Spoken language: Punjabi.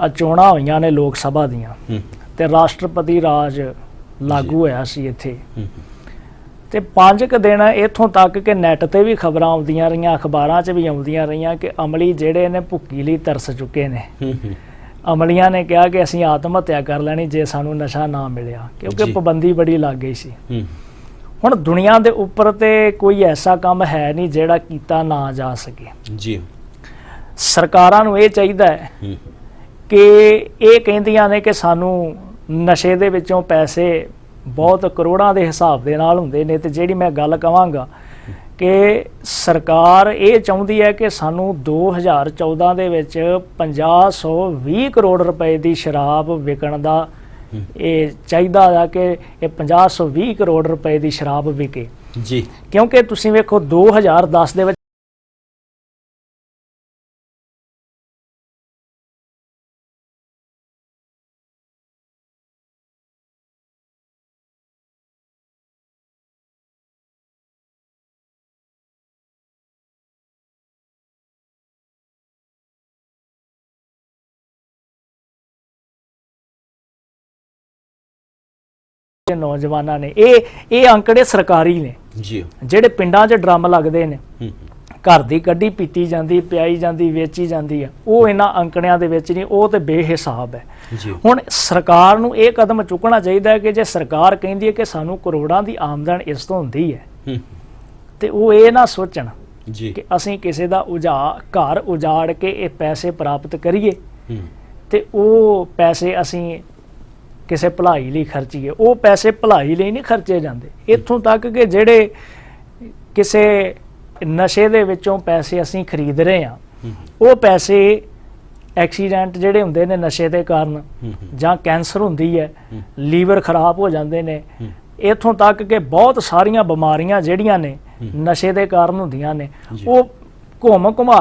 ਆ ਚੋਣਾਂ ਹੋਈਆਂ ਨੇ ਲੋਕ ਸਭਾ ਦੀਆਂ। ਤੇ ਰਾਸ਼ਟਰਪਤੀ ਰਾਜ ਲਾਗੂ ਹੋਇਆ ਸੀ ਇੱਥੇ। ਤੇ ਪੰਜ ਕੁ ਦਿਨ ਇੱਥੋਂ ਤੱਕ ਕਿ ਨੈੱਟ ਤੇ ਵੀ ਖਬਰਾਂ ਆਉਂਦੀਆਂ ਰਹੀਆਂ ਅਖਬਾਰਾਂ 'ਚ ਵੀ ਆਉਂਦੀਆਂ ਰਹੀਆਂ ਕਿ ਅਮਲੀ ਜਿਹੜੇ ਨੇ ਭੁੱਕੀ ਲਈ ਤਰਸ ਚੁੱਕੇ ਨੇ। ਅਮਲੀਆਂ ਨੇ ਕਿਹਾ ਕਿ ਅਸੀਂ ਆਤਮ ਹੱਤਿਆ ਕਰ ਲੈਣੀ ਜੇ ਸਾਨੂੰ ਨਸ਼ਾ ਨਾ ਮਿਲਿਆ ਕਿਉਂਕਿ। ਪਾਬੰਦੀ ਬੜੀ ਲੱਗ ਗਈ ਸੀ। ਹੁਣ ਦੁਨੀਆ ਦੇ ਉੱਪਰ ਤੇ ਕੋਈ ਐਸਾ ਕੰਮ ਹੈ ਨਹੀਂ ਜਿਹੜਾ ਕੀਤਾ ਨਾ ਜਾ ਸਕੇ। ਜੀ। ਸਰਕਾਰਾਂ ਨੂੰ ਇਹ ਚਾਹੀਦਾ ਹੂੰ। ਕਿ ਇਹ ਕਹਿੰਦੀਆਂ ਨੇ ਕਿ ਸਾਨੂੰ ਨਸ਼ੇ ਦੇ ਵਿੱਚੋਂ ਪੈਸੇ ਬਹੁਤ ਕਰੋੜਾਂ ਦੇ ਹਿਸਾਬ ਦੇ ਨਾਲ ਹੁੰਦੇ ਨੇ ਤੇ ਜਿਹੜੀ ਮੈਂ ਗੱਲ ਕਵਾਂਗਾ ਕਿ ਸਰਕਾਰ ਇਹ ਚਾਹੁੰਦੀ ਹੈ ਕਿ ਸਾਨੂੰ 2014 ਦੇ ਵਿੱਚ 50-120 ਕਰੋੜ ਰੁਪਏ ਦੀ ਸ਼ਰਾਬ ਵਿਕਣ ਦਾ ਇਹ ਚਾਹੀਦਾ ਆ ਕਿ ਇਹ 50-120 ਕਰੋੜ ਰੁਪਏ ਦੀ ਸ਼ਰਾਬ ਵਿਕੇ। ਜੀ। ਕਿਉਂਕਿ ਤੁਸੀਂ ਵੇਖੋ 2010 ਦੇ ਵਿੱਚ ਦੇ ਨੌਜਵਾਨਾਂ ਨੇ ਇਹ ਇਹ ਅੰਕੜੇ ਸਰਕਾਰੀ ਨੇ। ਜੀ। ਜਿਹੜੇ ਪਿੰਡਾਂ 'ਚ ਡਰਮ ਲੱਗਦੇ ਨੇ। ਘਰ ਦੀ ਕੱਢੀ ਪੀਤੀ ਜਾਂਦੀ ਪਿਆਈ ਜਾਂਦੀ ਵੇਚੀ ਜਾਂਦੀ ਆ। ਉਹ ਇਹਨਾਂ ਅੰਕੜਿਆਂ ਦੇ ਵਿੱਚ ਨਹੀਂ ਉਹ ਤੇ ਬੇਹਿਸਾਬ ਹੈ। ਜੀ। ਹੁਣ ਸਰਕਾਰ ਨੂੰ ਇਹ ਕਦਮ ਚੁੱਕਣਾ ਚਾਹੀਦਾ ਹੈ ਕਿ ਜੇ ਸਰਕਾਰ ਕਹਿੰਦੀ ਹੈ ਕਿ ਸਾਨੂੰ ਕਰੋੜਾਂ ਦੀ ਆਮਦਨ ਇਸ ਤੋਂ ਹੁੰਦੀ ਹੈ ਤੇ ਉਹ ਇਹ ਨਾ ਸੋਚਣ ਜੀ। ਕਿ ਅਸੀਂ ਕਿਸੇ ਦਾ ਉਜਾ ਘਰ ਉਜਾੜ ਕੇ ਇਹ ਪੈਸੇ ਪ੍ਰਾਪਤ ਕਰੀਏ ਤੇ ਉਹ ਪੈਸੇ ਅਸੀਂ ਕਿਸੇ ਭਲਾਈ ਲਈ ਖਰਚੀਏ ਉਹ ਪੈਸੇ ਭਲਾਈ ਲਈ ਨਹੀਂ ਖਰਚੇ ਜਾਂਦੇ ਇੱਥੋਂ ਤੱਕ ਕਿ ਜਿਹੜੇ ਕਿਸੇ ਨਸ਼ੇ ਦੇ ਵਿੱਚੋਂ ਪੈਸੇ ਅਸੀਂ ਖਰੀਦ ਰਹੇ ਹਾਂ ਹੂੰ ਉਹ ਪੈਸੇ ਐਕਸੀਡੈਂਟ ਜਿਹੜੇ ਹੁੰਦੇ ਨੇ ਨਸ਼ੇ ਦੇ ਕਾਰਨ ਜਾਂ ਕੈਂਸਰ ਹੁੰਦੀ ਹੈ। ਲੀਵਰ ਖਰਾਬ ਹੋ ਜਾਂਦੇ ਨੇ। ਇੱਥੋਂ ਤੱਕ ਕਿ ਬਹੁਤ ਸਾਰੀਆਂ ਬਿਮਾਰੀਆਂ ਜਿਹੜੀਆਂ ਨੇ। ਨਸ਼ੇ ਦੇ ਕਾਰਨ ਹੁੰਦੀਆਂ ਨੇ। ਉਹ ਘੁੰਮ ਘੁਮਾ